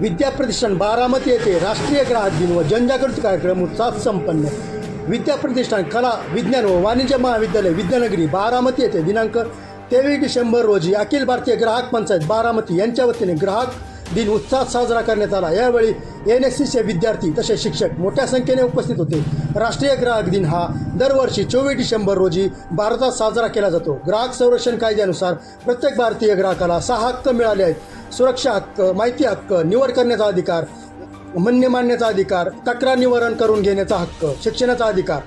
विद्याप्रतिष्ठान बारामती येथे राष्ट्रीय ग्राहक दिन व जनजागृती कार्यक्रम उत्साहात संपन्न. विद्याप्रतिष्ठान कला विज्ञान व वाणिज्य महाविद्यालय विद्यानगरी बारामती येथे दिनांक तेवीस डिसेंबर रोजी अखिल भारतीय ग्राहक पंचायत बारामती यांच्या वतीने ग्राहक दिन उत्साहात साजरा करण्यात आला. यावेळी एन एस सीचे विद्यार्थी तसेच शिक्षक मोठ्या संख्येने उपस्थित होते. राष्ट्रीय ग्राहक दिन हा दरवर्षी चोवीस डिसेंबर रोजी भारतात साजरा केला जातो. ग्राहक संरक्षण कायद्यानुसार प्रत्येक भारतीय ग्राहकाला सहा हक्क मिळाले आहेत. सुरक्षा हक्क माहिती हक्क निवड करण्याचा अधिकार म्हणणे मांडण्याचा अधिकार तक्रार निवारण करून घेण्याचा हक्क शिक्षणाचा अधिकार.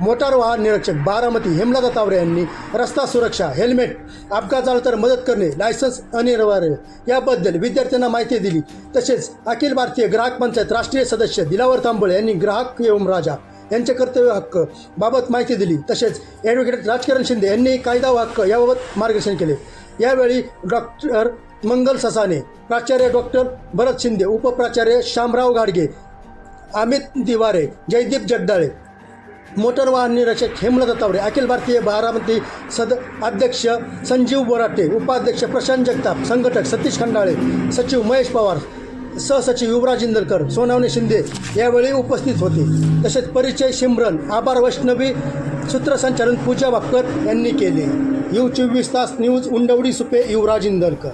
मोटार वाहन निरीक्षक बारामती हेमलता तावरे यांनी रस्ता सुरक्षा हेल्मेट अपघात झाला तर मदत करणे लायसन्स अनिवार्य. याबद्दल विद्यार्थ्यांना माहिती दिली. तसेच अखिल भारतीय ग्राहक पंचायत राष्ट्रीय सदस्य दिलावर तांबळे यांनी ग्राहक एवं राजा यांचे कर्तव्य हक्क बाबत माहिती दिली. तसेच ॲडव्होकेट राजकिरण शिंदे यांनी कायदा व हक्क याबाबत मार्गदर्शन केले. यावेळी डॉक्टर मंगल ससाने प्राचार्य डॉक्टर भरत शिंदे उपप्राचार्य शामराव गाडगे अमित दिवारे जयदीप जगदाळे मोटर वाहन निरीक्षक हेमलता तावरे अखिल भारतीय बारामती सद अध्यक्ष संजीव बोराटे उपाध्यक्ष प्रशांत जगताप संघटक सतीश खंडाळे सचिव महेश पवार सहसचिव युवराज इंदलकर सोनावणे शिंदे यावेळी उपस्थित होते. तसेच परिचय शिमरन आभार वैष्णवी सूत्रसंचालन पूजा भापकर यांनी केले. यू चोवीस तास न्यूज उंडवडी सुपे युवराज इंदलकर.